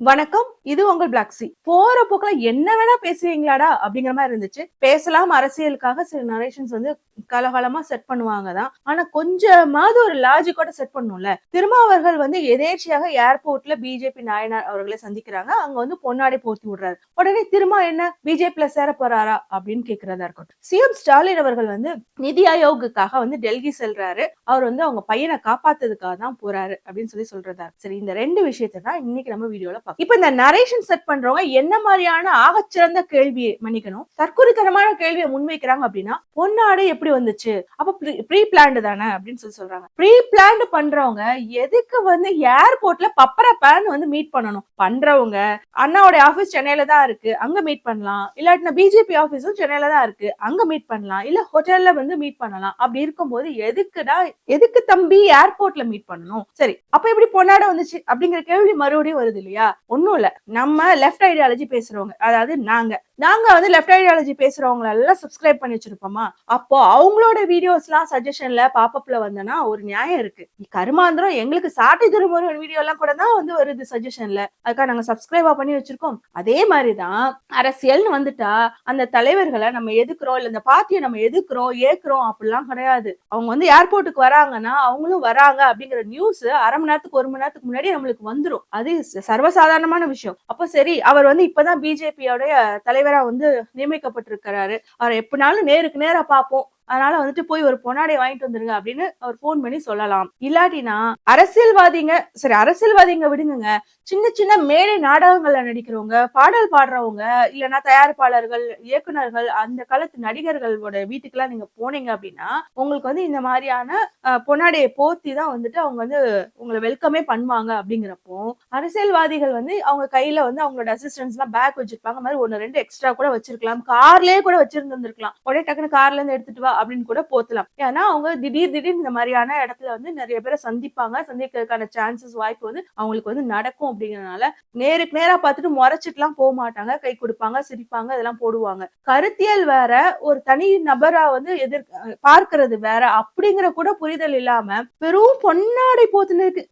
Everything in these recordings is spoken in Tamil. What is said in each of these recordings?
வணக்கம். இது உங்கள் பிளாக் சி போற போக்குல என்ன வேணா பேசுவீங்களாடா அப்படிங்கிற மாதிரி இருந்துச்சு. பேசலாம் அரசியலுக்காக சில நரேஷன்ஸ் வந்து கலகாலமா செட் பண்ணுவாங்க தான். ஆனா கொஞ்சமாவது ஒரு லாஜிக்கோட செட் பண்ணும்ல. திருமாவர்கள் வந்து எதேச்சியாக ஏர்போர்ட்ல பிஜேபி நாயனார் அவர்களை சந்திக்கிறாங்க. அங்க வந்து பொன்னாடை போர்த்தி விடுறாரு. உடனே திரும்ப என்ன? பிஜேபில சேர போறாரா அப்படின்னு கேக்குறதா இருக்கட்டும். சிஎம் ஸ்டாலின் அவர்கள் வந்து நிதி ஆயோகுக்காக வந்து டெல்லி செல்றாரு. அவர் வந்து அவங்க பையனை காப்பாத்ததுக்காக தான் போறாரு அப்படின்னு சொல்லி சொல்றதா. சரி இந்த ரெண்டு விஷயத்தை தான் இன்னைக்கு நம்ம வீடியோல பார்க்க இப்ப இந்த நரேஷன் செட் பண்றவங்க என்ன மாதிரியான ஆகச்சிறந்த கேள்வியை மன்னிக்கணும். தற்கொலைத்தனமான கேள்வியை முன்வைக்கிறாங்க அப்படின்னா பொன்னாடை எப்படி வந்துச்சு? அப்ப ப்ரீ பிளான்டு தானே அப்படின்னு சொல்லி சொல்றாங்க. ப்ரீ பிளான்டு பண்றவங்க எதுக்கு வந்து ஏர்போர்ட்ல பப்பர பேன் வந்து மீட் பண்ணணும்? பண்றவங்க அண்ணாவோட ஆபீஸ் சென்னையில தான் இருக்கு அங்க மீட் பண்ணலாம். இல்லாட்டினா பிஜேபி ஆபீஸும் சென்னையில தான் இருக்கு அங்க மீட் பண்ணலாம். இல்ல ஹோட்டல்ல வந்து மீட் பண்ணலாம். அப்படி இருக்கும்போது எதுக்குடா எதுக்கு தம்பி ஏர்போர்ட்ல மீட் பண்ணணும்? சரி அப்ப எப்படி பொன்னாடை வந்துச்சு? அப்படிங்கிற கேள்வி மறுபடியும் வருது இல்லையா? ஒண்ணும் இல்ல. நம்ம லெஃப்ட் ஐடியாலஜி பேசுறவங்க அதாவது நாங்க. நாங்க வந்து லெஃப்ட் ஐடியாலஜி பேசுறவங்க எல்லாம் சப்ஸ்கிரைப் பண்ணி வச்சிருப்போமா? அப்போ அவங்களோட வீடியோஸ் எல்லாம் சஜஷன்ல பாப்பப்ல வந்தனா ஒரு நியாயம் இருக்கு. கருமாந்திரம் எங்களுக்கு சாட்டை திருமுருகன் வீடியோ எல்லாம் கூட தான் வந்து வருது சஜஷன்ல அதுக்காக நாங்க சப்ஸ்கிரைபா பண்ணி வச்சிருக்கோம். அதே மாதிரிதான் அரசியல்னு வந்துட்டா அந்த தலைவர்களை நம்ம எதுக்குறோம்? இல்ல இந்த பாத்தியை நம்ம எதுக்குறோம்? ஏக்குறோம்? அப்படிலாம் கிடையாது. அவங்க வந்து ஏர்போர்ட்டுக்கு வராங்கன்னா அவங்களும் வராங்க அப்படிங்கிற நியூஸ் அரை மணி நேரத்துக்கு ஒரு மணி நேரத்துக்கு முன்னாடி நம்மளுக்கு வந்துரும். அது சர்வசாதாரணமான விஷயம். அப்போ சரி அவர் வந்து இப்பதான் பிஜேபியோடைய தலைவரா வந்து நியமிக்கப்பட்டிருக்கிறாரு. அவர் எப்படினாலும் நேருக்கு நேரா பார்ப்போம். அதனால வந்துட்டு போய் ஒரு பொன்னாடை வாங்கிட்டு வந்துருங்க அப்படின்னு அவர் போன் பண்ணி சொல்லலாம். இல்லாட்டினா அரசியல்வாதிங்க சரி அரசியல்வாதிங்க விடுங்க சின்ன சின்ன மேடை நாடகங்கள்ல நடிக்கிறவங்க பாடல் பாடுறவங்க இல்லைன்னா தயாரிப்பாளர்கள் இயக்குனர்கள் அந்த காலத்து நடிகர்களோட வீட்டுக்கெல்லாம் நீங்க போனீங்க அப்படின்னா உங்களுக்கு வந்து இந்த மாதிரியான பொன்னாடையை போத்தி தான் வந்துட்டு அவங்க வந்து உங்களை வெல்கமே பண்ணுவாங்க அப்படிங்கிறப்போ அரசியல்வாதிகள் வந்து அவங்க கையில வந்து அவங்களோட அசிஸ்டன்ஸ் எல்லாம் பேக் வச்சிருப்பாங்க. மாதிரி ஒன்னு ரெண்டு எக்ஸ்ட்ரா கூட வச்சிருக்கலாம். கார்லயே கூட வச்சிருந்துருக்கலாம். உடனே டக்குன்னு கார்ல இருந்து எடுத்துட்டு வா அப்படின்னு கூட போத்தலாம். ஏன்னா அவங்க திடீர் திடீர் இந்த மாதிரியான இடத்துல வந்து நிறைய பேரை சந்திப்பாங்க. சந்திக்கிறதுக்கான சான்சஸ் வாய்ப்பு வந்து அவங்களுக்கு வந்து நடக்கும் அப்படிங்கறதுனால நேருக்கு நேரா பார்த்துட்டு முறைச்சிட்டுலாம் போக மாட்டாங்க. கை கொடுப்பாங்க சிரிப்பாங்க இதெல்லாம் போடுவாங்க. கருத்தியல் வேற ஒரு தனி நபரா வந்து எதிர் பார்க்கறது வேற அப்படிங்கிற கூட புரிதல் இல்லாம வெறும் பொன்னாடை போத்துனதுக்கு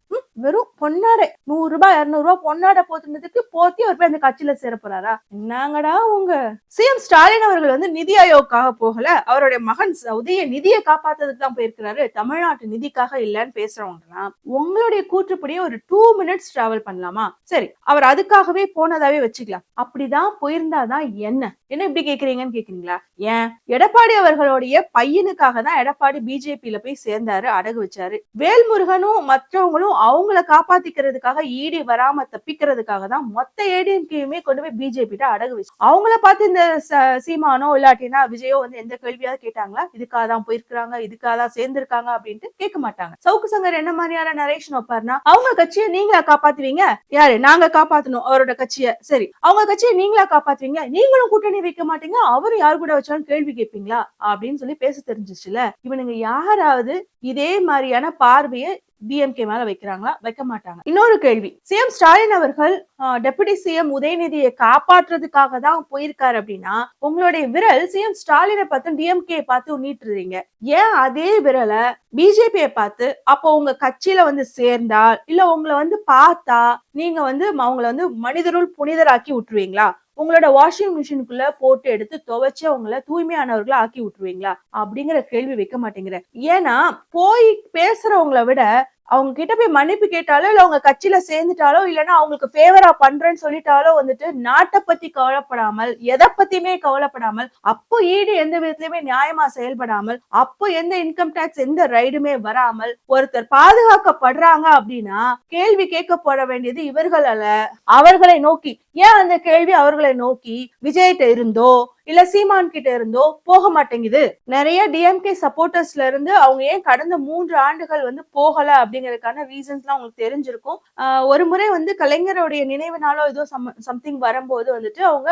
வெறும் பொன்னாடை நூறு ரூபாய் இருநூறு ரூபாய் பொன்னாடை போத்துனதுக்கு போத்தி அவர் போய் அந்த கட்சியில சேர போறாரா என்னங்கடா உங்க? சிஎம் ஸ்டாலின் அவர்கள் வந்து நிதி ஆயோக்காக போகல. அவருடைய மகன் உதய நிதியை காப்பாத்துறதுக்கு தான் போயிருக்கிறாரு. தமிழ்நாட்டு நிதிக்காக இல்லைன்னு பேசுறவங்கன்னா உங்களுடைய கூற்றுப்படியே ஒரு டூ மினிட்ஸ் டிராவல் பண்ணலாமா? சரி அவர் அதுக்காகவே போனதாவே வச்சுக்கலாம். அப்படிதான் போயிருந்தாதான் என்ன? என்ன இப்படி கேக்குறீங்கன்னு கேக்குறீங்களா? ஏன்? எடப்பாடி அவர்களுடைய பையனுக்காக தான் எடப்பாடி பிஜேபியில போய் சேர்ந்தாரு அடகு வச்சாரு. வேல்முருகனும் மற்றவங்களும் அவங்கள காப்பாத்திக்கிறதுக்காக ஈடி வராம தப்பிக்கிறதுக்காக தான் மொத்த ஏடிஎம்கேயுமே கொண்டு போய் பிஜேபி அடகு வச்சு அவங்கள பார்த்து இந்த சீமானோ இல்லாட்டினா விஜயோ வந்து எந்த கேள்வியாவது கேட்டாங்களா? இதுக்காக தான் போயிருக்காங்க இதுக்காக தான் சேர்ந்திருக்காங்க அப்படின்ட்டு கேட்க மாட்டாங்க. சவுக்கு சங்கர் என்ன மாதிரியான நரேஷன் வைப்பாருன்னா அவங்க கட்சியை நீங்களா காப்பாத்துவீங்க? யாரு? நாங்க காப்பாத்தணும் அவரோட கட்சியை. சரி அவங்க கட்சியை நீங்களா காப்பாத்துவீங்க? நீங்களும் கூட்டணி வைக்க மாட்டீங்க அவரும் யாரு கூட வச்சாலும் கேள்வி கேட்பீங்களா? அப்படின்னு சொல்லி பேச தெரிஞ்சிச்சுல. இவனுங்க யாராவது இதே மாதிரியான பார்வையை டிஎம்கே மேல வைக்கிறாங்களா? வைக்க மாட்டாங்க. இன்னொரு கேள்வி. சிஎம் ஸ்டாலின் அவர்கள் டெபுட்டி சிஎம் உதயநிதியை காப்பாற்றுறதுக்காக தான் போயிருக்காரு அப்படின்னா உங்களுடைய விரல் சிஎம் ஸ்டாலினை பார்த்து டிஎம்கே பார்த்து நீட்டுறீங்க. ஏன் அதே விரலை பிஜேபியை பார்த்து அப்போ உங்க கட்சியில வந்து சேர்ந்தால் இல்ல உங்களை வந்து பார்த்தா நீங்க வந்து அவங்களை வந்து மனிதருள் புனிதராக்கி விட்டுருவீங்களா? உங்களோட வாஷிங் மிஷினுக்குள்ள போட்டு எடுத்து துவைச்சு அவங்கள தூய்மையானவர்களா ஆக்கி விட்டுருவீங்களா? அப்படிங்கிற கேள்வி வைக்க மாட்டேங்கிற ஏன்னா போய் பேசுறவங்களை விட அவங்க கிட்ட போய் மன்னிப்பு கேட்டாலோ இல்ல அவங்க கட்சியில சேர்ந்துட்டாலோ இல்லைன்னா அவங்களுக்கு ஃபேவரா பண்றேன்னு சொல்லிட்டாலோ வந்துட்டு நாட்டை பத்தி கவலைப்படாமல் எதை பத்தியுமே கவலைப்படாமல் அப்போ ஈடு எந்த விதத்திலயுமே நியாயமா செயல்படாமல் அப்போ எந்த இன்கம் டேக்ஸ் எந்த ரைடுமே வராமல் ஒருத்தர் பாதுகாக்கப்படுறாங்க அப்படின்னா கேள்வி கேட்கப்பட வேண்டியது இவர்கள் அல்ல. அவர்களை நோக்கி ஏன் அந்த கேள்வி அவர்களை நோக்கி விஜய்கிட்ட இருந்தோ இல்ல சீமான் கிட்ட இருந்தோ போக மாட்டேங்குது. நிறைய டிஎம்கே சப்போர்ட்டர்ஸ்ல இருந்து அவங்க ஏன் கடந்த மூன்று ஆண்டுகள் வந்து போகல அப்படிங்கறதுக்கான ரீசன்ஸ் எல்லாம் உங்களுக்கு தெரிஞ்சிருக்கும். ஒரு முறை வந்து கலைஞருடைய நினைவுனாலோ ஏதோ ஏதோ சம்திங் வரும்போது வந்துட்டு அவங்க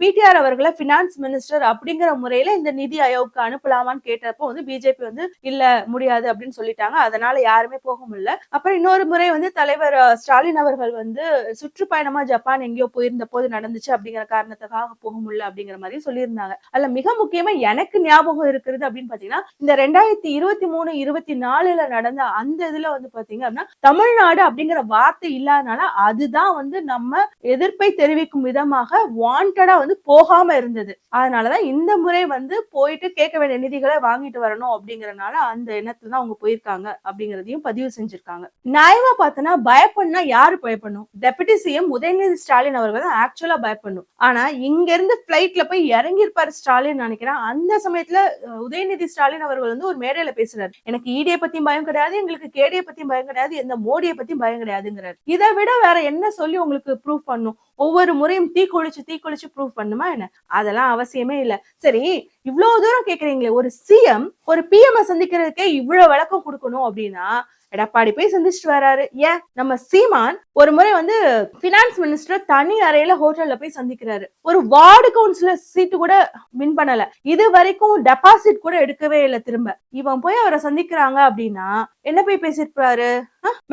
பிடிஆர் அவர்களை பினான்ஸ் மினிஸ்டர் அப்படிங்கிற முறையில இந்த நிதி ஆயோக்கு அனுப்பலாமான்னு கேட்டப்போ வந்து பிஜேபி வந்து இல்ல முடியாது அப்படின்னு சொல்லிட்டாங்க. அதனால யாருமே போக முடியல. அப்புறம் இன்னொரு முறை வந்து தலைவர் ஸ்டாலின் அவர்கள் வந்து சுற்றுப்பயணமா ஜப்பான் எங்கேயோ போயிருந்த போது நடந்துச்சு அப்படிங்கிற காரணத்துக்காக போக முடியல அப்படிங்கிற மாதிரி சொல்லியிருந்தாங்க. அதுல மிக முக்கியமா எனக்கு ஞாபகம் இருக்கிறது அப்படின்னு பாத்தீங்கன்னா இந்த ரெண்டாயிரத்தி இருபத்தி மூணு இருபத்தி நாலுல நடந்த அந்த இதுல வந்து பாத்தீங்க அப்படின்னா தமிழ்நாடு அப்படிங்கிற வார்த்தை இல்லாதனால அதுதான் வந்து நம்ம எதிர்ப்பை தெரிவிக்கும் விதமாக வாண்டடா வந்து போகாம இருந்தது. அதனாலதான் இந்த முறை வந்து போயிட்டு கேட்க வேண்டிய நிதிகளை வாங்கிட்டு வரணும் அப்படிங்கறதுனால அந்த எண்ணத்துல தான் அவங்க போயிருக்காங்க அப்படிங்கறதையும் பதிவு செஞ்சிருக்காங்க. நியாயமா பார்த்தோன்னா பயப்படனா யாரு பயப்படணும்? டெபுட்டி சிஎம் உதயநிதி ஸ்டாலின் அவர்கள் தான் ஆக்சுவலா பயப்படணும். ஆனா இங்க இருந்து பிளைட்ல போய் இறங்கியிருப்பாரு ஸ்டாலின் நினைக்கிறேன். அந்த சமயத்துல உதயநிதி ஸ்டாலின் அவர்கள் வந்து ஒரு மேடையில பேசுறாரு எனக்கு ஈடியை பத்தியும் பயம் கிடையாது எங்களுக்கு கேடியை பத்தியும் பயம் கிடையாது எந்த மோடியை பத்தியும் பயம் கிடையாதுங்கிறாரு. இதை விட வேற என்ன சொல்லி உங்களுக்கு ப்ரூவ் பண்ணும்? ஒவ்வொரு முறையும் தீ குளிச்சு தீ குளிச்சு ப்ரூவ் பண்ணுமா என்ன? அதெல்லாம் அவசியமே இல்ல. சரி இவ்வளவு தூரம் கேக்குறீங்களே ஒரு சிஎம் ஒரு பிஎம் சந்திக்கிறதுக்கே இவ்வளவு விளக்கம் கொடுக்கணும் அப்படின்னா எடப்பாடி போய் சந்திச்சுட்டு வராரு. ஏன்? நம்ம சீமான் ஒரு முறை வந்து பினான்ஸ் மினிஸ்டர் தனி அறையில ஹோட்டல்ல போய் சந்திக்கிறாரு. ஒரு வார்டு கவுன்சிலர் சீட்டு கூட வின் பண்ணல. இது வரைக்கும் டெபாசிட் கூட எடுக்கவே இல்லை திரும்ப. இவன் போய் அவரை சந்திக்கிறாங்க அப்படின்னா என்ன போய் பேசிருப்பாரு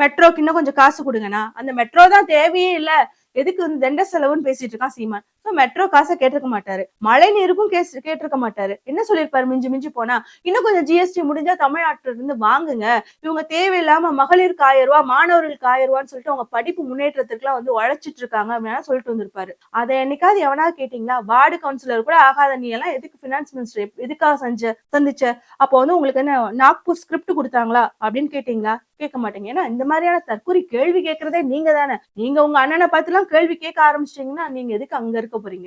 மெட்ரோக்கு இன்னும் கொஞ்சம் காசு கொடுங்கண்ணா. அந்த மெட்ரோ தான் தேவையே இல்லை. எதுக்கு வந்து தண்ட செலவுன்னு பேசிட்டு இருக்கான் சீமான். ஸோ மெட்ரோ காசை கேட்டிருக்க மாட்டாரு. மழை நீருக்கும் கேஸ் கேட்டிருக்க மாட்டாரு. என்ன சொல்லியிருப்பாரு? மிஞ்சி மிஞ்சி போனா இன்னும் கொஞ்சம் ஜிஎஸ்டி முடிஞ்சா தமிழ்நாட்டுல இருந்து வாங்குங்க. இவங்க தேவையில்லாம மகளிருக்கு ஆயிரம் ரூபாய் மாணவர்களுக்கு ஆயிரம் ரூபான்னு சொல்லிட்டு அவங்க படிப்பு முன்னேற்றத்துக்குலாம் வந்து உழைச்சிட்டு இருக்காங்க அப்படின்னா சொல்லிட்டு வந்திருப்பாரு. அதை என்னைக்காவது எவனா கேட்டீங்களா? வார்டு கவுன்சிலர் கூட ஆகாத நீ எல்லாம் எதுக்கு பினான்ஸ் மினிஸ்டர் எதுக்காக செஞ்ச சந்திச்ச? அப்போ வந்து உங்களுக்கு என்ன நாக்பூர் ஸ்கிரிப்ட் கொடுத்தாங்களா? அப்படின்னு கேட்டீங்களா? கேட்க மாட்டீங்க. ஏன்னா இந்த மாதிரியான தற்கொலை கேள்வி கேட்கறதே நீங்க தானே நீங்க உங்க அண்ணனை பார்த்துலாம் கேள்வி கேட்க ஆரம்பிச்சிட்டீங்கன்னா நீங்க எதுக்கு அங்க இருக்க போறீங்க?